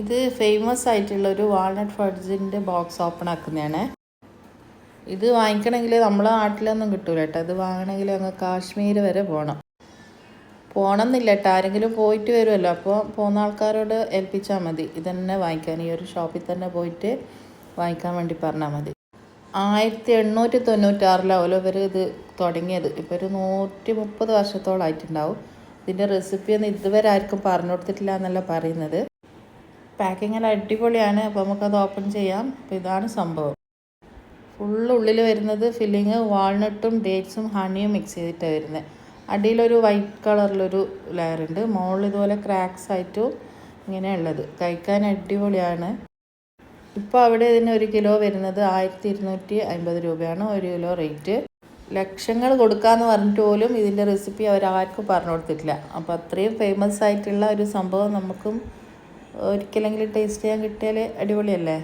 ഇത് ഫേമസ് ആയിട്ടുള്ള ഒരു വാൾനട്ട് ഫഡ്ജിന്റെ ബോക്സ് ഓപ്പൺ ആക്കുന്നതാണ്. ഇത് വാങ്ങിക്കണമെങ്കിൽ നമ്മളെ നാട്ടിലൊന്നും കിട്ടൂല കേട്ടോ. ഇത് വാങ്ങണമെങ്കിൽ അങ്ങ് കാശ്മീർ വരെ പോകണം പോകണം എന്നില്ല കേട്ടോ. ആരെങ്കിലും പോയിട്ട് വരുമല്ലോ. അപ്പോൾ പോകുന്ന ആൾക്കാരോട് ഏൽപ്പിച്ചാൽ മതി. ഇതന്നെ വാങ്ങിക്കാൻ. ഈ ഒരു ഷോപ്പിൽ തന്നെ പോയിട്ട് വാങ്ങിക്കാൻ വേണ്ടി പറഞ്ഞാൽ മതി. ആയിരത്തി എണ്ണൂറ്റി തൊണ്ണൂറ്റാറിലാവുമല്ലോ ഇവർ ഇത് തുടങ്ങിയത്. ഇപ്പോൾ ഒരു നൂറ്റി മുപ്പത് വർഷത്തോളമായിട്ടുണ്ടാവും ഇതിന്റെ റെസിപ്പിയൊന്നും ഇതുവരെ ആർക്കും പറഞ്ഞു കൊടുത്തിട്ടില്ല എന്നല്ല പറയുന്നത്. പാക്കിംഗ് എല്ലാം അടിപൊളിയാണ്. അപ്പോൾ നമുക്കത് ഓപ്പൺ ചെയ്യാം. അപ്പോൾ ഇതാണ് സംഭവം. ഫുള്ള് ഉള്ളിൽ വരുന്നത് ഫില്ലിങ് വാൾനട്ടും ഡേറ്റ്സും ഹണിയും മിക്സ് ചെയ്തിട്ടാണ് വരുന്നത് അടിയിലൊരു വൈറ്റ് കളറിലൊരു ലെയർ ഉണ്ട്. മുകളിൽ ഇതുപോലെ ക്രാക്സ് ആയിട്ടും ഇങ്ങനെയുള്ളത്. കഴിക്കാൻ അടിപൊളിയാണ്. ഇപ്പോൾ അവിടെ ഇതിന് ഒരു കിലോ വരുന്നത് ആയിരത്തി ഇരുന്നൂറ്റി അൻപത് രൂപയാണ്. ഒരു കിലോ റേറ്റ് ലക്ഷങ്ങൾ കൊടുക്കാമെന്ന് പറഞ്ഞിട്ട് പോലും ഇതിന്റെ റെസിപ്പി അവരാർക്കും പറഞ്ഞു കൊടുത്തിട്ടില്ല. അപ്പോൾ അത്രയും ഫേമസ് ആയിട്ടുള്ള ഒരു സംഭവം നമുക്കും ഒരിക്കലെങ്കിലും ടേസ്റ്റ് ചെയ്യാൻ കിട്ടിയാൽ അടിപൊളിയല്ലേ?